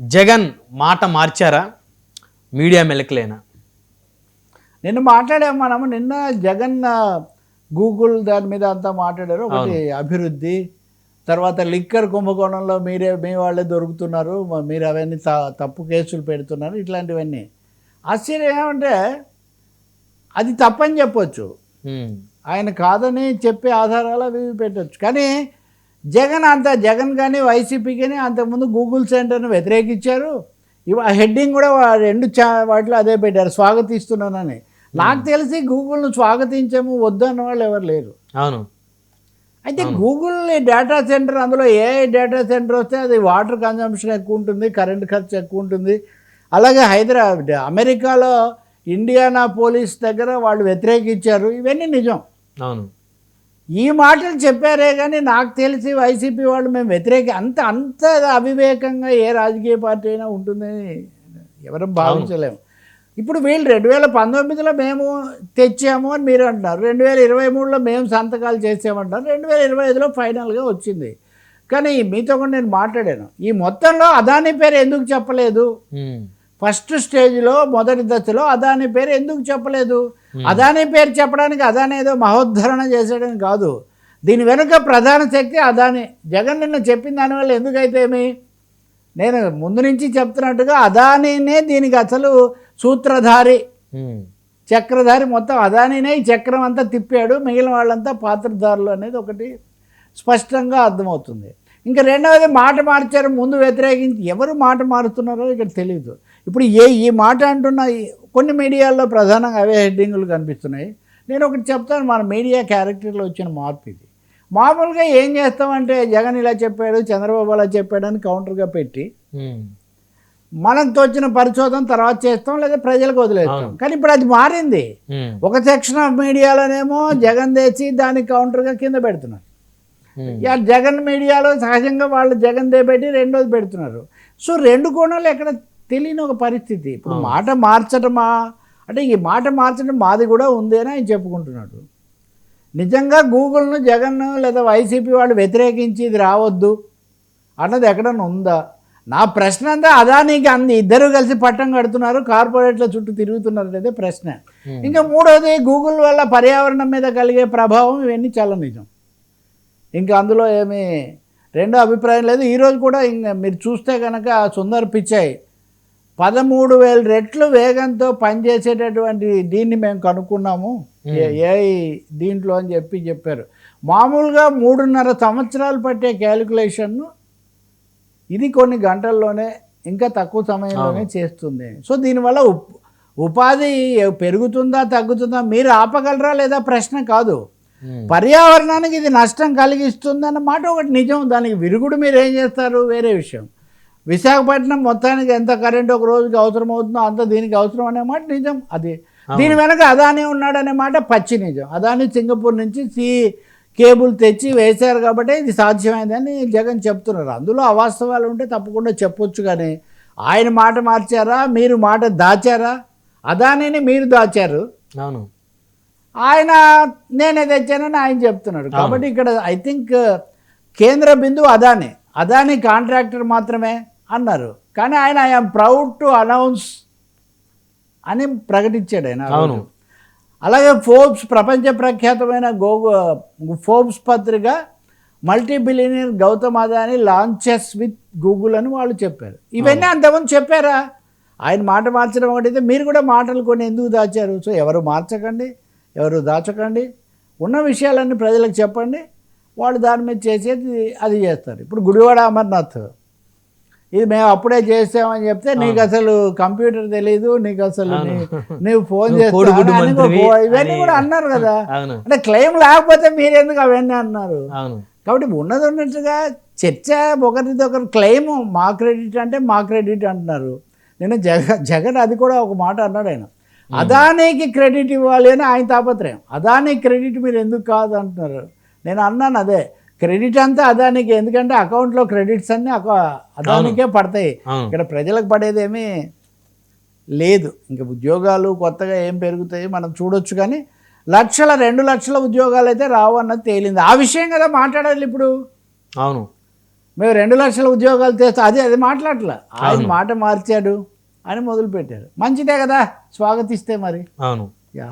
జగన్ మాట మార్చారా? మీడియా మెలకలేనా? నిన్న మాట్లాడాం మనము. నిన్న జగన్ గూగుల్ దాని మీద అంతా మాట్లాడారు. ఒకటి అభివృద్ధి తర్వాత లిక్కర్ కుంభకోణంలో మీరే మీ వాళ్ళే దొరుకుతున్నారు. మీరు అవన్నీ త- తప్పు కేసులు పెడుతున్నారు. ఇట్లాంటివన్నీ. ఆశ్చర్యం ఏమంటే అది తప్పని చెప్పొచ్చు. ఆయన కాదని చెప్పే ఆధారాలు అవి పెట్టచ్చు. కానీ జగన్ అంత జగన్ కానీ వైసీపీ కానీ అంతకుముందు గూగుల్ సెంటర్ను వ్యతిరేకించారు. ఇవ హెడ్డింగ్ కూడా రెండు చా వాటిలో అదే పెట్టారు స్వాగతిస్తున్నానని. నాకు తెలిసి గూగుల్ను స్వాగతించము వద్దు అన్న వాళ్ళు ఎవరు లేరు. అవును. అయితే గూగుల్ డేటా సెంటర్ అందులో ఏ డేటా సెంటర్ వస్తే అది వాటర్ కన్జంప్షన్ ఎక్కువ ఉంటుంది కరెంట్ ఖర్చు ఎక్కువ ఉంటుంది. అలాగే హైదరాబాద్ అమెరికాలో ఇండియానా పోలీస్ దగ్గర వాళ్ళు వ్యతిరేకించారు. ఇవన్నీ నిజం. అవును. ఈ మాటలు చెప్పారే కానీ నాకు తెలిసి వైసీపీ వాళ్ళు మేము వ్యతిరేక అంత అంత అవివేకంగా ఏ రాజకీయ పార్టీ అయినా ఉంటుందని ఎవరం భావించలేము ఇప్పుడు వీళ్ళు రెండు వేల పంతొమ్మిదిలో మేము తెచ్చాము అని మీరు అంటున్నారు. రెండు వేల ఇరవై మూడులో మేము సంతకాలు చేసామంటారు రెండు వేల ఇరవై ఐదులో ఫైనల్గా వచ్చింది. కానీ మీతో కూడా నేను మాట్లాడాను. ఈ మొత్తంలో అదాని పేరు ఎందుకు చెప్పలేదు? ఫస్ట్ స్టేజ్లో మొదటి దశలో అదాని పేరు ఎందుకు చెప్పలేదు? అదాని పేరు చెప్పడానికి అదాని ఏదో మహోద్ధరణ చేసేయడం కాదు. దీని వెనుక ప్రధాన శక్తి అదాని. జగన్ నిన్న చెప్పిన దానివల్ల ఎందుకైతే ఏమి? నేను ముందు నుంచి చెప్తున్నట్టుగా అదానినే దీనికి అసలు సూత్రధారి. ఉమ్, చక్రధారి మొత్తం అదానినే ఈ చక్రం అంతా తిప్పాడు. మిగిలిన వాళ్ళంతా పాత్రధారులు అనేది ఒకటి స్పష్టంగా అర్థమవుతుంది. ఇంకా రెండవది మాట మార్చారు ముందు వ్యతిరేకించి ఎవరు మాట మారుతున్నారో ఇక్కడ తెలియదు ఇప్పుడు ఏ ఈ మాట అంటున్న కొన్ని మీడియాల్లో ప్రధానంగా అవే హెడ్డింగులు కనిపిస్తున్నాయి. నేను ఒకటి చెప్తాను మన మీడియా క్యారెక్టర్లో వచ్చిన మార్పు ఇది. మామూలుగా ఏం చేస్తామంటే జగన్ ఇలా చెప్పాడు చంద్రబాబు అలా చెప్పాడని కౌంటర్గా పెట్టి మనకు తోచిన పరిశోధన తర్వాత చేస్తాం లేదా ప్రజలకు వదిలేస్తాం. కానీ ఇప్పుడు అది మారింది. ఒక సెక్షన్ ఆఫ్ మీడియాలోనేమో జగన్ తెచ్చి దానికి కౌంటర్గా కింద పెడుతున్నారు. జగన్ మీడియాలో సహజంగా వాళ్ళు జగన్ దే పెట్టి రెండోది పెడుతున్నారు. సో రెండు కోణాలు ఎక్కడ తెలియని ఒక పరిస్థితి. ఇప్పుడు మాట మార్చడమా అంటే ఈ మాట మార్చడం మాది కూడా ఉంది అని ఆయన చెప్పుకుంటున్నాడు. నిజంగా గూగుల్ను జగన్ లేదా వైసీపీ వాళ్ళు వ్యతిరేకించి ఇది రావద్దు అన్నది ఎక్కడన్నా ఉందా? నా ప్రశ్న అంతా అదానికి అంది. ఇద్దరు కలిసి పట్టం కడుతున్నారు కార్పొరేట్ల చుట్టూ తిరుగుతున్నారు అనేది ప్రశ్న. ఇంకా మూడోది గూగుల్ వల్ల పర్యావరణం మీద కలిగే ప్రభావం ఇవన్నీ చాలా నిజం. ఇంకా అందులో ఏమీ రెండో అభిప్రాయం లేదు. ఈరోజు కూడా ఇంకా మీరు చూస్తే కనుక సుందర్ పిచ్చాయి పదమూడు వేల రెట్లు వేగంతో పనిచేసేటటువంటి దీన్ని మేము కనుక్కున్నాము. ఏ- దీంట్లో అని చెప్పి చెప్పారు. మామూలుగా మూడున్నర సంవత్సరాలు పట్టే క్యాలిక్యులేషన్ను ఇది కొన్ని గంటల్లోనే ఇంకా తక్కువ సమయంలోనే చేస్తుంది. సో దీనివల్ల ఉప్ ఉపాధి పెరుగుతుందా తగ్గుతుందా మీరు ఆపగలరా లేదా ప్రశ్న కాదు. పర్యావరణానికి ఇది నష్టం కలిగిస్తుంది అన్నమాట ఒకటి నిజం. దానికి విరుగుడు మీరు ఏం చేస్తారు? వేరే విషయం. విశాఖపట్నం మొత్తానికి ఎంత కరెంట్ ఒక రోజుకి అవసరం అవుతుందో అంత దీనికి అవసరం అనే మాట నిజం. అది దీని వెనక అదాని ఉన్నాడనే మాట పచ్చి నిజం. అదాని సింగపూర్ నుంచి సి కేబుల్ తెచ్చి వేశారు కాబట్టి ఇది సాధ్యమైందని జగన్ చెప్తున్నారు. అందులో అవాస్తవాలు ఉంటే తప్పకుండా చెప్పొచ్చు కానీ ఆయన మాట మార్చారా? మీరు మాట దాచారా? అదానిని మీరు దాచారు. అవును. ఆయన నేనే తెచ్చానని ఆయన చెప్తున్నాడు కాబట్టి ఇక్కడ ఐ థింక్ కేంద్ర బిందువు అదాని. అదాని కాంట్రాక్టర్ మాత్రమే. అన్నారు. కానీ ఆయన ఐఎమ్ ప్రౌడ్ టు అనౌన్స్ అని ప్రకటించాడు ఆయన అవును. అలాగే ఫోర్బ్స్ ప్రపంచ ప్రఖ్యాతమైన గో ఫోర్బ్స్ పత్రిక multi billionaire Gautam Adani launches with Google అని వాళ్ళు చెప్పారు. ఇవన్నీ అంతమంది చెప్పారా? ఆయన మాట మార్చడం ఒకటైతే మీరు కూడా మాటలు కొన్ని ఎందుకు దాచారు? సో ఎవరు మార్చకండి ఎవరు దాచకండి ఉన్న విషయాలన్నీ ప్రజలకు చెప్పండి వాళ్ళు దాని మీద చేసేది అది చేస్తారు. ఇప్పుడు గుడివాడ అమర్నాథ్ ఇది మేము అప్పుడే చేసామని చెప్తే నీకు అసలు కంప్యూటర్ తెలియదు నీకు అసలు నీవు ఫోన్ చేస్తావు ఇంకో- ఇవన్నీ కూడా అన్నారు కదా. అంటే క్లెయిమ్ లేకపోతే మీరెందుకు అవన్నీ అన్నారు? కాబట్టి ఉన్నది ఉన్నట్టుగా చర్చ ఒకరిది ఒకరు క్లెయిమ్ మా క్రెడిట్ అంటే మా క్రెడిట్ అంటున్నారు. నేను జగ జగన్ అది కూడా ఒక మాట అన్నాడు ఆయన. అదానికి క్రెడిట్ ఇవ్వాలి అని ఆయన తాపత్రయం. అదాని క్రెడిట్ మీరు ఎందుకు కాదు అంటున్నారు. నేను అన్నాను అదే. క్రెడిట్ అంతా అదానికి ఎందుకంటే అకౌంట్లో క్రెడిట్స్ అన్నీ అదానికే పడతాయి. ఇక్కడ ప్రజలకు పడేదేమీ లేదు. ఇంకా ఉద్యోగాలు కొత్తగా ఏం పెరుగుతాయి మనం చూడొచ్చు కానీ లక్షల రెండు లక్షల ఉద్యోగాలు అయితే రావు అన్నది తేలింది. ఆ విషయం కదా మాట్లాడాలి ఇప్పుడు. అవును. మేము రెండు లక్షల ఉద్యోగాలు తెస్తాం అది అది మాట్లాడలే ఆయన మాట మార్చాడు అని మొదలుపెట్టారు. మంచిదే కదా. స్వాగతిస్తే మరి. అవును.